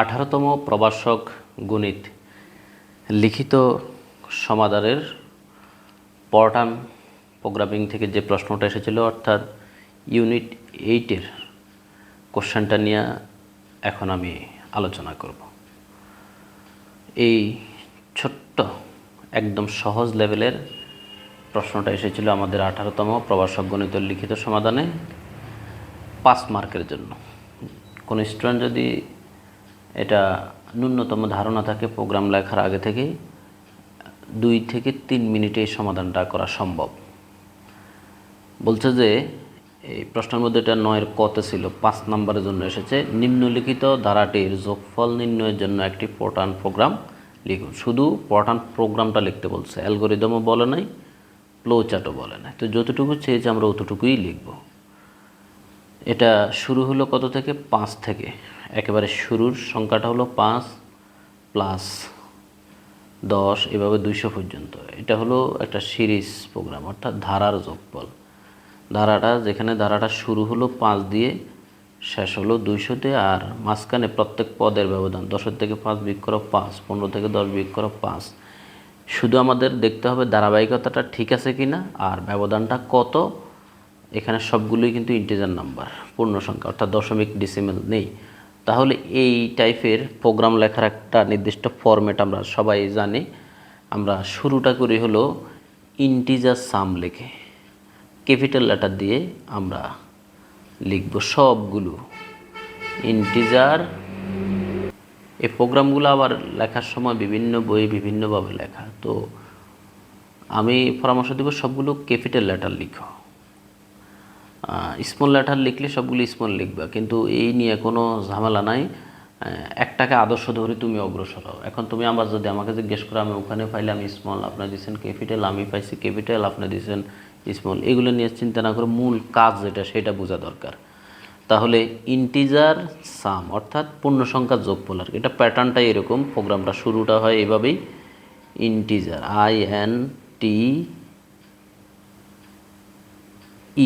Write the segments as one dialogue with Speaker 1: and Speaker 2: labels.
Speaker 1: আঠারোতম প্রবাসক গণিত লিখিত সমাধানের পর্টান প্রোগ্রামিং থেকে যে প্রশ্নটা এসেছিল, অর্থাৎ ইউনিট এইটের কোশ্চেনটা নিয়ে এখন আমি আলোচনা করব। এই ছোট্ট, একদম সহজ লেভেলের প্রশ্নটা এসেছিল আমাদের আঠারোতম প্রবাসক গণিতের লিখিত সমাধানে পাস মার্কের জন্য। কোনো স্টুডেন্ট যদি এটা ন্যূনতম ধারণা থাকে প্রোগ্রাম লেখার আগে থেকেই। দুই থেকে তিন মিনিটে এই সমাধানটা করা সম্ভব। বলছে যে, এই প্রশ্নের মধ্যে এটা নয়ের কতে ছিল, পাঁচ নম্বরের জন্য এসেছে, নিম্নলিখিত ধারাটির যোগফল নির্ণয়ের জন্য একটি পটান প্রোগ্রাম লিখুন। শুধু পটান প্রোগ্রামটা লিখতে বলছে অ্যালগোরিদমও বলে নাই ফ্লো চার্টও বলে নাই। তো যতটুকু চেয়েছে আমরা অতটুকুই লিখব। এটা শুরু হলো কত থেকে? পাঁচ থেকে। একেবারে শুরুর সংখ্যাটা হলো পাঁচ প্লাস দশ, এভাবে দুইশো পর্যন্ত। এটা হলো একটা সিরিজ প্রোগ্রাম অর্থাৎ ধারার যোগফল। ধারাটা, যেখানে ধারাটা শুরু হলো পাঁচ দিয়ে, শেষ হলো দুইশোতে, আর মাঝখানে প্রত্যেক পদের ব্যবধান, দশের থেকে পাঁচ বিয়োগ করো পাঁচ, পনেরো থেকে দশ বিয়োগ করো পাঁচ। শুধু আমাদের দেখতে হবে ধারাবাহিকতাটা ঠিক আছে কি না আর ব্যবধানটা কত, এখানে সবগুলোই কিন্তু ইন্টিজার নাম্বার পূর্ণ সংখ্যা, অর্থাৎ দশমিক ডিসিমেল নেই। তাহলে এই টাইপের প্রোগ্রাম লেখার একটা নির্দিষ্ট ফরম্যাট আমরা সবাই জানি। আমরা শুরুটা করি হলো ইন্টিজার সাম লিখে। ক্যাপিটাল লেটার দিয়ে আমরা লিখব সবগুলো। ইন্টিজার এই প্রোগ্রামগুলো আবার লেখার সময় বিভিন্ন বইয়ে বিভিন্নভাবে লেখা। তো আমি পরামর্শ দেব সবগুলো ক্যাপিটাল লেটার লিখো। স্মল লেটার লিখলে সবগুলো স্মল লিখবা। কিন্তু এই নিয়ে কোনো ঝামেলা নাই। একটাকে আদর্শ ধরে তুমি অগ্রসর হও। এখন তুমি আমার যদি আমাকে জিজ্ঞেস করো, আমি ওখানে পাইলে আমি স্মল আপনার দিচ্ছেন ক্যাপিটাল আমি পাইছি ক্যাপিটাল আপনি দিচ্ছেন স্মল এগুলো নিয়ে চিন্তা না করে মূল কাজ যেটা, সেটা বোঝা দরকার। তাহলে ইন্টিজার সাম অর্থাৎ পূর্ণ সংখ্যা যোগফল আর। এটা প্যাটার্নটাই এরকম প্রোগ্রামটা শুরুটা হয় এভাবেই। Integer I N T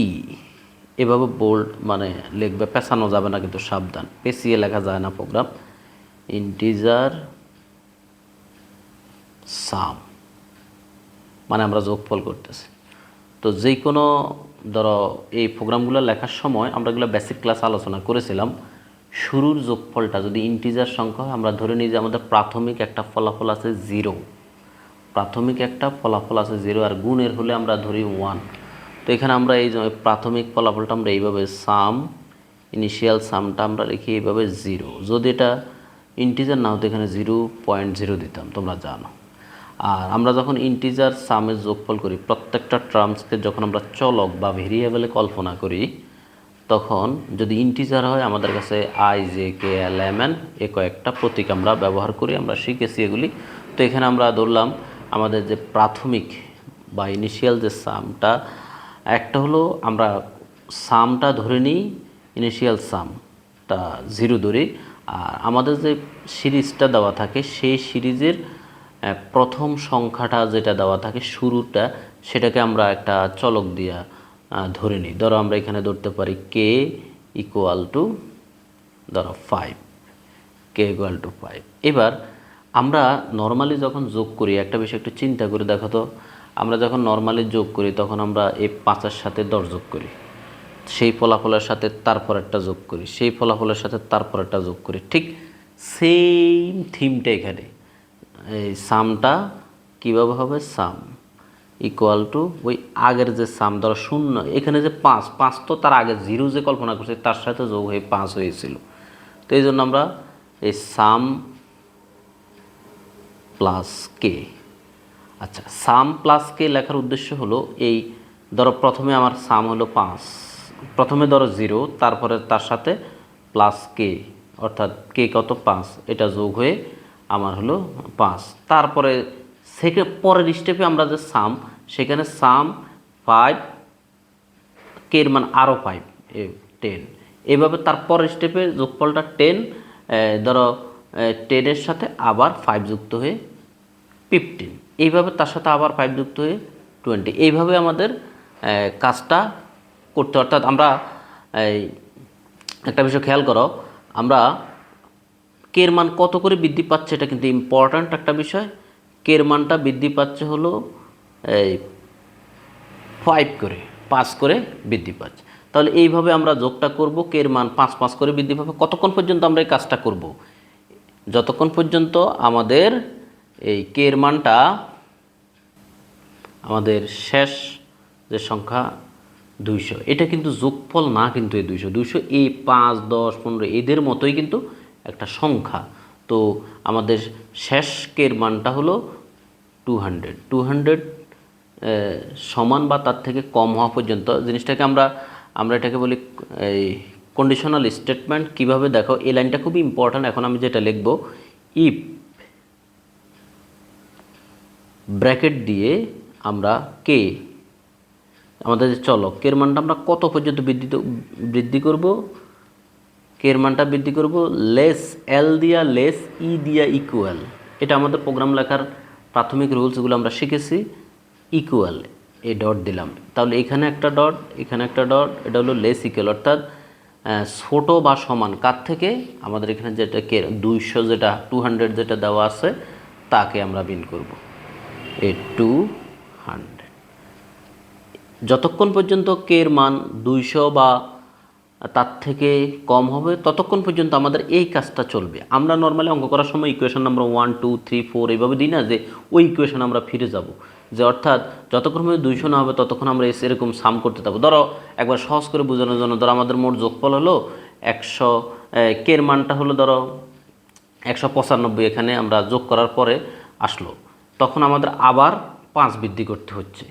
Speaker 1: E এভাবে বোল্ড মানে লিখবে, পেছানো যাবে না, কিন্তু সাবধান। পেঁচিয়ে লেখা যায় না প্রোগ্রাম ইন্টিজার সাম মানে আমরা যোগফল করতেছি। তো যে কোনো ধরো, এই প্রোগ্রামগুলো লেখার সময় আমরা এগুলো বেসিক ক্লাস আলোচনা করেছিলাম। শুরুর যোগফলটা যদি ইন্টিজার সংখ্যা হয়, আমরা ধরে নিই যে আমাদের প্রাথমিক একটা ফলাফল আছে জিরো প্রাথমিক একটা ফলাফল আছে জিরো আর গুণের হলে আমরা ধরি ওয়ান তো এখানে আমরা এই প্রাথমিক ফলাফলটা আমরা এইভাবে সাম ইনিশিয়াল সামটা আমরা লিখি এইভাবে জিরো যদি এটা ইন্টিজার না হতো, এখানে জিরো পয়েন্ট জিরো দিতাম, তোমরা জানো। আর আমরা যখন ইন্টিজার সামের যোগফল করি, প্রত্যেকটা টার্মসকে যখন আমরা চলক বা ভেরিয়েবলে কল্পনা করি, তখন যদি ইন্টিজার হয়, আমাদের কাছে I J K L M N A কয়েকটা প্রতীক আমরা ব্যবহার করি, আমরা শিখেছি এগুলি। তো এখানে আমরা ধরলাম, আমাদের যে প্রাথমিক বা ইনিশিয়াল যে সামটা একটা হলো আমরা সামটা ধরে নিই ইনিশিয়াল সামটা জিরো ধরি। আর আমাদের যে সিরিজটা দেওয়া থাকে, সেই সিরিজের প্রথম সংখ্যাটা যেটা দেওয়া থাকে শুরুটা, সেটাকে আমরা একটা চলক দিয়া ধরে নিই। ধরো আমরা এখানে ধরতে পারি কে ইকুয়াল টু ধরো five K equal to five এবার আমরা নর্মালি যখন যোগ করি, একটা বিষয় একটু চিন্তা করে দেখো তো। আমরা যখন নর্মালি যোগ করি, তখন আমরা এই পাঁচের সাথে দশ যোগ করি। সেই ফলাফলের সাথে তারপর একটা যোগ করি, সেই ফলাফলের সাথে তারপর একটা যোগ করি। ঠিক সেম থিমটা এখানে। এই সামটা কীভাবে হবে? সাম ইকুয়াল টু ওই আগের যে সাম ধরো শূন্য, এখানে যে পাঁচ পাঁচ তো তার আগে জিরো যে কল্পনা করছে, তার সাথে যোগ হয়ে পাঁচ হয়েছিল। তো এই জন্য আমরা এই সাম প্লাস কে আচ্ছা সাম প্লাস কে লেখার উদ্দেশ্য হলো এই, ধরো প্রথমে আমার সাম হলো পাঁচ, প্রথমে ধরো জিরো, তারপরে তার সাথে প্লাস কে অর্থাৎ কে কত? পাঁচ, এটা যোগ হয়ে আমার হলো পাঁচ। তারপরে সেকে, পরের স্টেপে আমরা যে সাম, সেখানে সাম ফাইভ কের মান আরও ফাইভ এ টেন এভাবে তার পরের স্টেপে যোগফলটা টেন ধরো টেনের সাথে আবার ফাইভ যুক্ত হয়ে ফিফটিন এইভাবে তার সাথে আবার ফাইভ যুক্ত হয়ে টোয়েন্টি এইভাবে আমাদের কাজটা করতে অর্থাৎ আমরা একটা বিষয় খেয়াল করো, আমরা কের মান কত করে বৃদ্ধি পাচ্ছে এটা কিন্তু ইম্পর্ট্যান্ট একটা বিষয়। কের মানটা বৃদ্ধি পাচ্ছে হলো এই ফাইভ করে, পাঁচ করে বৃদ্ধি পাচ্ছে। তাহলে এইভাবে আমরা যোগটা করব, কের মান পাঁচ পাঁচ করে বৃদ্ধি পাবে। কতক্ষণ পর্যন্ত আমরা এই কাজটা করব? যতক্ষণ পর্যন্ত আমাদের এই কে এর মানটা আমাদের শেষ যে সংখ্যা দুইশো। এটা কিন্তু যোগফল না কিন্তু এই দুইশো। দুইশো এই পাঁচ, দশ, পনেরো, এদের মতোই কিন্তু একটা সংখ্যা। তো আমাদের শেষ কের মানটা হলো টু হান্ড্রেড টু হান্ড্রেড সমান বা তার থেকে কম হওয়া পর্যন্ত জিনিসটাকে আমরা আমরা এটাকে বলি, এই কন্ডিশনাল স্টেটমেন্ট কীভাবে দেখো, এই লাইনটা খুবই ইম্পর্ট্যান্ট এখন আমি যেটা লিখব ইফ ব্র্যাকেট দিয়ে আমরা কে আমাদের যে চলক কের মানটা আমরা কত পর্যন্ত বৃদ্ধি বৃদ্ধি করব? কের মানটা বৃদ্ধি করব লেস এল দিয়া লেস ই দিয়া ইকুয়াল এটা আমাদের প্রোগ্রাম লেখার প্রাথমিক রুলসগুলো আমরা শিখেছি ইকুয়াল এই ডট দিলাম। তাহলে এখানে একটা ডট এখানে একটা ডট এটা হলো লেস ইকুয়াল অর্থাৎ ছোট বা সমান কার থেকে? আমাদের এখানে যেটা কে দুইশো যেটা টু হান্ড্রেড যেটা দেওয়া আছে, তাকে আমরা বিন করব। এ টু হান্ড্রেড যতক্ষণ পর্যন্ত কের মান দুইশো বা তার থেকে কম হবে, ততক্ষণ পর্যন্ত আমাদের এই কাজটা চলবে। আমরা নর্মালি অঙ্ক করার সময় equation number one two three four এইভাবে দিই না যে ওই ইকুয়েশন আমরা ফিরে যাব। যে অর্থাৎ যতক্ষণ পর্যন্ত দুইশো না হবে, ততক্ষণ আমরা এসে এরকম সাম করতে থাকব। ধরো, একবার সহজ করে বোঝানোর জন্য ধরো আমাদের মোট যোগফল হলো একশো কের মানটা হলো ধরো একশো পঁচানব্বই এখানে আমরা যোগ করার পরে আসলো। তখন আমাদের আবার পাঁচ বৃদ্ধি করতে হচ্ছে।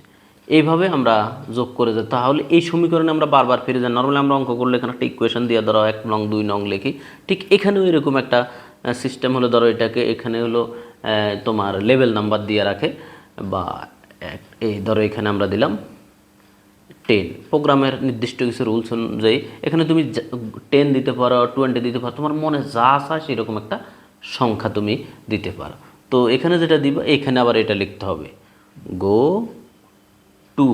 Speaker 1: এইভাবে আমরা যোগ করে যাই তাহলে এই সমীকরণে আমরা বারবার ফিরে যাই। নর্মালি আমরা অঙ্ক করলে এখানে একটা ইকুয়েশন দিয়ে ধরো, এক নং, দুই নং লিখি। ঠিক এখানেও এরকম একটা সিস্টেম হলো, ধরো এটাকে, এখানে হলো তোমার লেভেল নাম্বার দিয়ে রাখে। বা এই ধরো এখানে আমরা দিলাম টেন প্রোগ্রামের নির্দিষ্ট কিছু রুলস অনুযায়ী, এখানে তুমি টেন দিতে পারো টোয়েন্টি দিতে পারো, তোমার মনে যা চায় সেরকম একটা সংখ্যা তুমি দিতে পারো। তো এখানে যেটা দিবা, এখানে আবার এটা লিখতে হবে। গো টু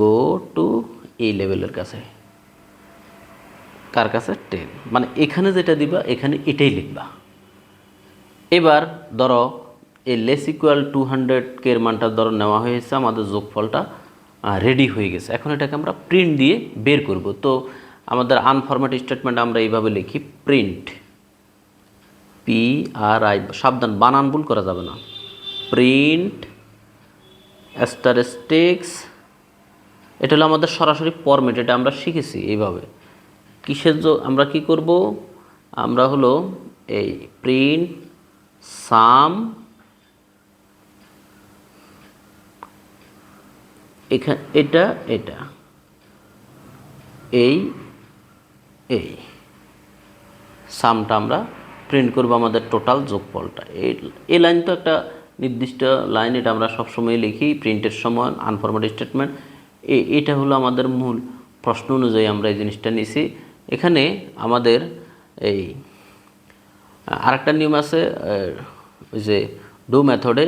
Speaker 1: গো টু এই লেভেলের কাছে। কার কাছে? টেন মানে এখানে যেটা দিবা, এখানে এটাই লিখবা। এবার ধরো এই লেস ইকুয়াল টু হান্ড্রেড কের মানটা ধরো নেওয়া হয়েছে, আমাদের যোগফলটা রেডি হয়ে গেছে। এখন এটাকে আমরা প্রিন্ট দিয়ে বের করব। তো আমাদের আনফরম্যাট স্টেটমেন্ট আমরা এইভাবে লিখি প্রিন্ট পি আর আই সাবধান, বানান ভুল করা যাবে না। প্রিন্ট অ্যাস্টারিস্টিক্স এটা হলো আমাদের সরাসরি ফরম্যাট এটা আমরা শিখেছি এইভাবে। কিসের আমরা কি করব? আমরা হলো এই প্রিন্ট সাম এখানে এটা এটা, এই এই। সামটা আমরা প্রিন্ট করব আমাদের টোটাল যোগফলটা। এই এই লাইন তো একটা নির্দিষ্ট লাইন এটা আমরা সবসময় লিখি প্রিন্টের সময় আনফরমেট স্টেটমেন্ট এটা হলো আমাদের মূল প্রশ্ন অনুযায়ী আমরা এই জিনিসটা নিছি। এখানে আমাদের এই, আরেকটা নিয়ম আছে যে ডু মেথডে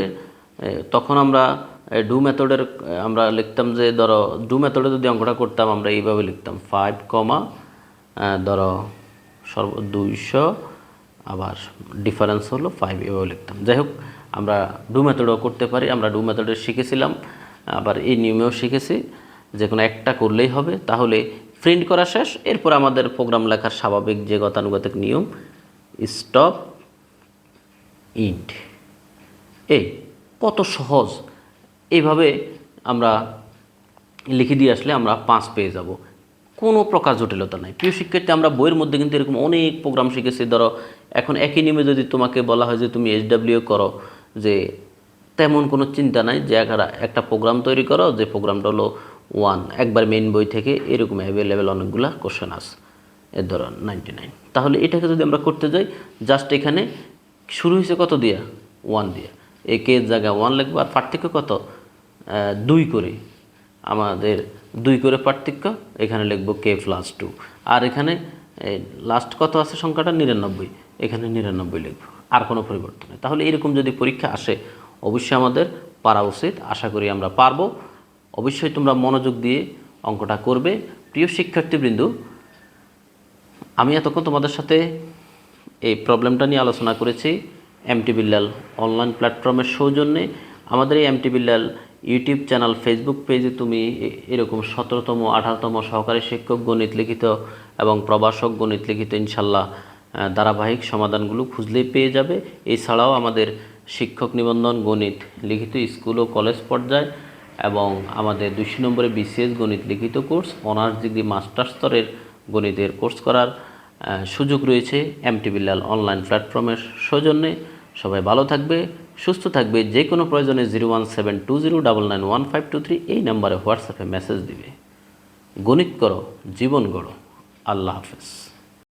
Speaker 1: তখন আমরা ডু মেথডের আমরা লিখতাম যে, ধরো ডু মেথডে যদি অঙ্কটা করতাম আমরা এইভাবে লিখতাম ফাইভ কমা ধরো, সর্ব, দুইশো আবার ডিফারেন্স হলো ফাইভ এভাবে লিখতাম। যাই হোক আমরা ডু মেথডও করতে পারি, আমরা ডু মেথডে শিখেছিলাম, আবার এই নিয়মেও শিখেছি, যে কোনো একটা করলেই হবে, তাহলে প্রিন্ট করা শেষ, এরপর আমাদের প্রোগ্রাম লেখার স্বাভাবিক যে গতানুগতিক নিয়ম স্টপ ইন্ট এই, কত সহজ। এইভাবে আমরা লিখে দিয়ে আসলে আমরা পাঁচ পেয়ে যাব। কোনো প্রকার জটিলতা নাই। প্রিয় শিক্ষার্থী, আমরা বইয়ের মধ্যে কিন্তু এরকম অনেক প্রোগ্রাম শিখেছি। ধরো, এখন একই নিয়মে যদি তোমাকে বলা হয় যে তুমি এইচডাব্লিউ করো, যে তেমন কোনো চিন্তা নাই, যে একটা- একটা প্রোগ্রাম তৈরি করো, যে প্রোগ্রামটা হলো ওয়ান একবার মেইন বই থেকে এরকম অ্যাভেলেবেল অনেকগুলা কোশ্চেন আছে এর ধরো নাইনটি নাইন তাহলে এটাকে যদি আমরা করতে যাই জাস্ট এখানে শুরু হয়েছে কত দিয়া? ওয়ান দিয়া। এ কে জায়গায় ওয়ান লিখব, আর পার্থক্য কত? দুই করে। আমাদের দুই করে পার্থক্য, এখানে লিখব কে প্লাস টু আর এখানে লাস্ট কত আছে সংখ্যাটা? নিরানব্বই। এখানে নিরানব্বই লিখব। আর কোনো পরিবর্তন নেই। তাহলে এরকম যদি পরীক্ষা আসে, অবশ্যই আমাদের পারা উচিত। আশা করি আমরা পারব। অবশ্যই তোমরা মনোযোগ দিয়ে অঙ্কটা করবে। প্রিয় শিক্ষার্থীবৃন্দু, আমি এতক্ষণ তোমাদের সাথে এই প্রবলেমটা নিয়ে আলোচনা করেছি। এমটি বিল্লাল অনলাইন প্ল্যাটফর্মের সৌজন্যে। আমাদের এই MT Billal YouTube channel Facebook পেজে তুমি এরকম সতেরোতম, আঠারোতম সহকারী শিক্ষক, গণিত লিখিত এবং প্রভাষক, গণিত লিখিত ইনশাল্লাহ ধারাবাহিক সমাধানগুলো খুঁজলেই পেয়ে যাবে। এছাড়াও আমাদের শিক্ষক নিবন্ধন গণিত লিখিত স্কুল ও কলেজ পর্যায়ে এবং আমাদের দুশো নম্বরে বিসিএস গণিত লিখিত কোর্স, অনার্স ডিগ্রি মাস্টার স্তরের গণিতের কোর্স করার সুযোগ রয়েছে এমটি বিল্লাল অনলাইন প্ল্যাটফর্মের সৌজন্যে। সবাই ভালো থাকবে। সুস্থ থাকবে, যে কোনো প্রয়োজনে zero one seven two zero double nine one five two three এই নাম্বারে হোয়াটসঅ্যাপে মেসেজ দিবে। গণিত করো, জীবন গড়ো। আল্লাহ হাফেজ।